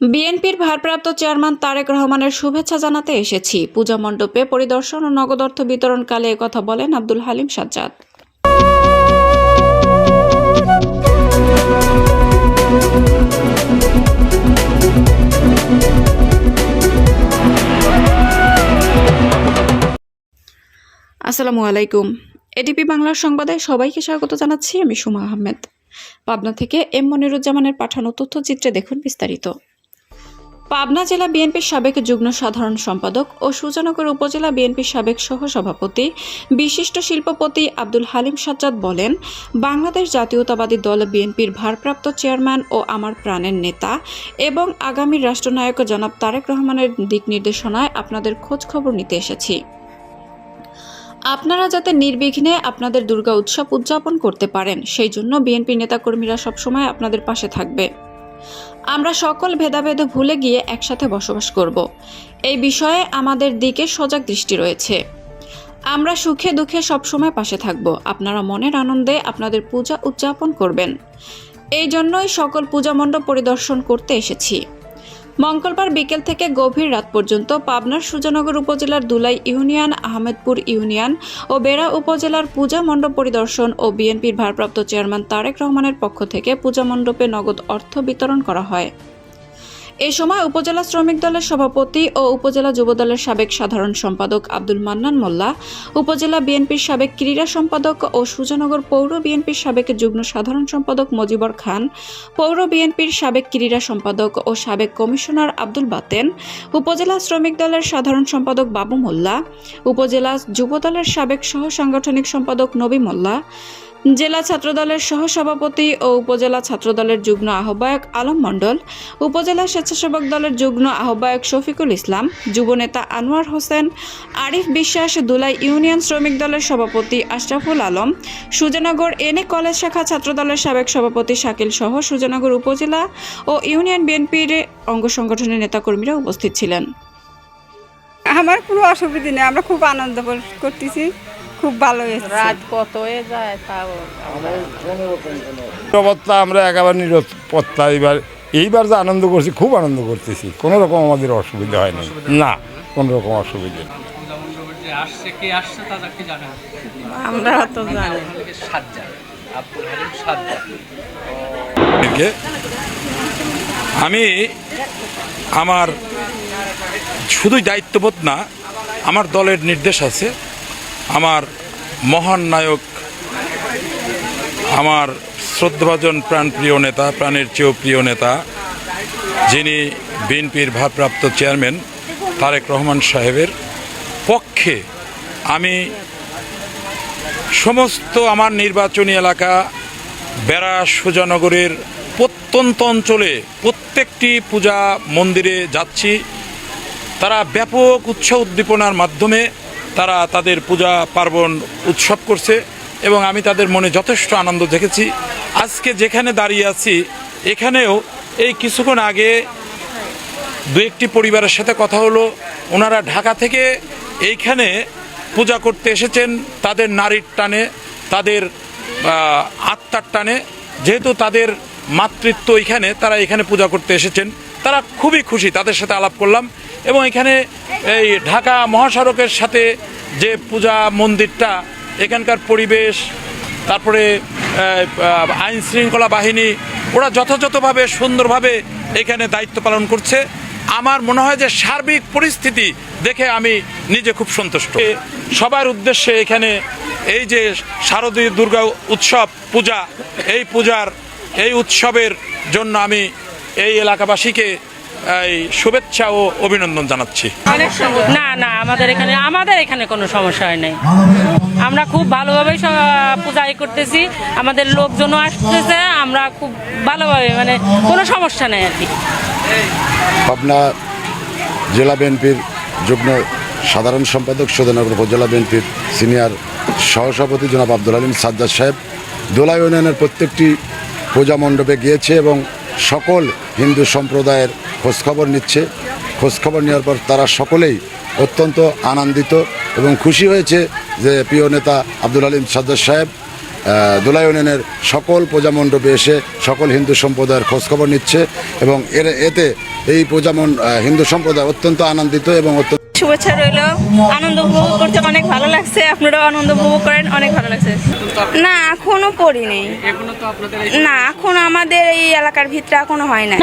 বিএনপির ভারপ্রাপ্ত চেয়ারম্যান তারেক রহমানের শুভেচ্ছা জানাতে এসেছি। পূজা মণ্ডপে পরিদর্শন ও নগদ অর্থ বিতরণকালে একথা বলেন আব্দুল হালিম সাজ্জাদ। আসসালামু আলাইকুম। এটিপি বাংলার সংবাদে সবাইকে স্বাগত জানাচ্ছি, আমি সুমা আহমেদ। পাবনা থেকে এম মনিরুজ্জামানের পাঠানো তথ্যচিত্রে দেখুন বিস্তারিত। পাবনা জেলা বিএনপির সাবেক যুগ্ম সাধারণ সম্পাদক ও সুজানগর উপজেলা বিএনপির সাবেক সহসভাপতি বিশিষ্ট শিল্পপতি আব্দুল হালিম সাজ্জাদ বলেন, বাংলাদেশ জাতীয়তাবাদী দল বিএনপির ভারপ্রাপ্ত চেয়ারম্যান ও আমার প্রাণের নেতা এবং আগামী রাষ্ট্রনায়ক জনাব তারেক রহমানের দিক নির্দেশনায় আপনাদের খোঁজ খবর নিতে এসেছি। আপনারা যাতে নির্বিঘ্নে আপনাদের দুর্গা উৎসব উদযাপন করতে পারেন, সেই জন্য বিএনপি নেতাকর্মীরা সবসময় আপনাদের পাশে থাকবে। আমরা সকল ভেদাভেদ ভুলে গিয়ে একসাথে বসবাস করব। এই বিষয়ে আমাদের দিকে সজাগ দৃষ্টি রয়েছে। আমরা সুখে দুঃখে সবসময় পাশে থাকব। আপনারা মনের আনন্দে আপনাদের পূজা উদযাপন করবেন। এই জন্যই সকল পূজা মণ্ডপ পরিদর্শন করতে এসেছি। মঙ্গলবার বিকেল থেকে গভীর রাত পর্যন্ত পাবনার সুজানগর উপজেলার দুলাই ইউনিয়ন, আহমেদপুর ইউনিয়ন ও বেড়া উপজেলার পূজা মণ্ডপ পরিদর্শন ও বিএনপির ভারপ্রাপ্ত চেয়ারম্যান তারেক রহমানের পক্ষ থেকে পূজা মণ্ডপে নগদ অর্থ বিতরণ করা হয়। এ সময় উপজেলা শ্রমিক দলের সভাপতি ও উপজেলা যুবদলের সাবেক সাধারণ সম্পাদক আব্দুল মান্নান মোল্লা, উপজেলা বিএনপির সাবেক ক্রীড়া সম্পাদক ও সুজানগর পৌর বিএনপির সাবেক যুগ্ম সাধারণ সম্পাদক মজিবর খান, পৌর বিএনপির সাবেক ক্রীড়া সম্পাদক ও সাবেক কমিশনার আব্দুল বাতেন, উপজেলা শ্রমিক দলের সাধারণ সম্পাদক বাবু মোল্লা, উপজেলা যুবদলের সাবেক সহ সাংগঠনিক সম্পাদক নবী মোল্লা জেলা ছাত্রদলের সহসভাপতি ও উপজেলা ছাত্রদলের যুগ্ম আহ্বায়ক আলম মণ্ডল, উপজেলা স্বেচ্ছাসেবক দলের যুগ্ম আহ্বায়ক শফিকুল ইসলাম যুবনেতা আনোয়ার হোসেন, আরিফ বিশ্বাস দুলাই ইউনিয়ন শ্রমিক দলের সভাপতি আশরাফুল আলম, সুজানগর এনএ কলেজ শাখা ছাত্রদলের সাবেক সভাপতি শাকিল সহ সুজানগর উপজেলা ও ইউনিয়ন বিএনপির অঙ্গ সংগঠনের নেতাকর্মীরা উপস্থিত ছিলেন। আমার কোনো অসুবিধা নেই, আমরা খুব আনন্দ করতেছি। খুব ভালো হয়েছে। রাত কত হয়ে যায় তাও নিরাপত্তা আমরা একেবারে নিরাপত্তা এইবার এইবার যে আনন্দ করছি খুব আনন্দ করতেছি। কোনো রকম আমাদের অসুবিধা হয়নি না কোনো রকম অসুবিধা নেই। মণ্ডপের যে আসছে কে আসছে তাদেরকে জানেন আমরা তো জানি। আমি আমার শুধুই দায়িত্ববোধ না আমার দলের নির্দেশ আছে। আমার মহান নায়ক, আমার শ্রদ্ধাভাজন প্রাণপ্রিয় নেতা, প্রাণের চেয়েও প্রিয় নেতা, যিনি বিএনপির ভারপ্রাপ্ত চেয়ারম্যান তারেক রহমান সাহেবের পক্ষে আমি সমস্ত আমার নির্বাচনী এলাকা বেড়া সুজানগরের প্রত্যন্ত অঞ্চলে প্রত্যেকটি পূজা মন্দিরে যাচ্ছি। তারা ব্যাপক উৎসাহ উদ্দীপনার মাধ্যমে তারা তাদের পূজা পার্বণ উৎসব করছে এবং আমি তাদের মনে যথেষ্ট আনন্দ দেখেছি। আজকে যেখানে দাঁড়িয়ে আছি, এখানেও এই কিছুক্ষণ আগে দু একটি পরিবারের সাথে কথা হলো। ওনারা ঢাকা থেকে এইখানে পূজা করতে এসেছেন। তাদের নারীর টানে, তাদের আত্মার টানে। যেহেতু তাদের মাতৃত্ব এখানে, তারা এখানে পূজা করতে এসেছেন। তারা খুবই খুশি, তাদের সাথে আলাপ করলাম। এবং এখানে এই ঢাকা মহাসড়কের সাথে যে পূজা মন্দিরটা, এখানকার পরিবেশ, তারপরে আইন শৃঙ্খলা বাহিনী, ওরা যথাযথভাবে, সুন্দরভাবে এখানে দায়িত্ব পালন করছে। আমার মনে হয় যে সার্বিক পরিস্থিতি দেখে আমি নিজে খুব সন্তুষ্ট। সবার উদ্দেশ্যে এখানে এই যে শারদীয় দুর্গা উৎসব, পূজা, এই পূজার, এই উৎসবের জন্য আমি এই এলাকাবাসীকে এই শুভেচ্ছা ও অভিনন্দন জানাচ্ছি। না না আমাদের এখানে আমাদের এখানে কোনো সমস্যা হয় নাই। আমরা খুব ভালোভাবেই সব পূজা ই করতেছি। আমাদের লোকজনও আসতেছে আমরা খুব ভালোভাবে মানে কোনো সমস্যা নেই আর কি। পাবনা জেলা বিএনপির যুগ্ম সাধারণ সম্পাদক সুধানগর উপজেলা বিএনপির সিনিয়র সহসভাপতি জনাব আব্দুল আলিম সাজ্জাদ সাহেব দোলা ইউনিয়নের প্রত্যেকটি পূজা মণ্ডপে গিয়েছে এবং সকল হিন্দু সম্প্রদায়ের খোঁজখবর নিচ্ছে। খোঁজখবর নেওয়ার পর তারা সকলেই অত্যন্ত আনন্দিত এবং খুশি হয়েছে যে প্রিয় নেতা আব্দুল আলিম সাজ্জাদ সাহেব দোলা ইউনিয়নের সকল পূজা মণ্ডপে এসে সকল হিন্দু সম্প্রদায়ের খোঁজখবর নিচ্ছে এবং এর এতে এই পূজামন আহ, হিন্দু সম্প্রদায় অত্যন্ত আনন্দিত এবং অত্যন্ত শুভেচ্ছা রইল। আনন্দ উপভোগ করতে অনেক ভালো লাগছে। আপনারাও আনন্দ উপভোগ করেন অনেক ভালো লাগছে। না এখনও পড়িনি এখনও তো আপনাদের এই না এখন আমাদের এই এলাকার ভিতরে এখনও হয় না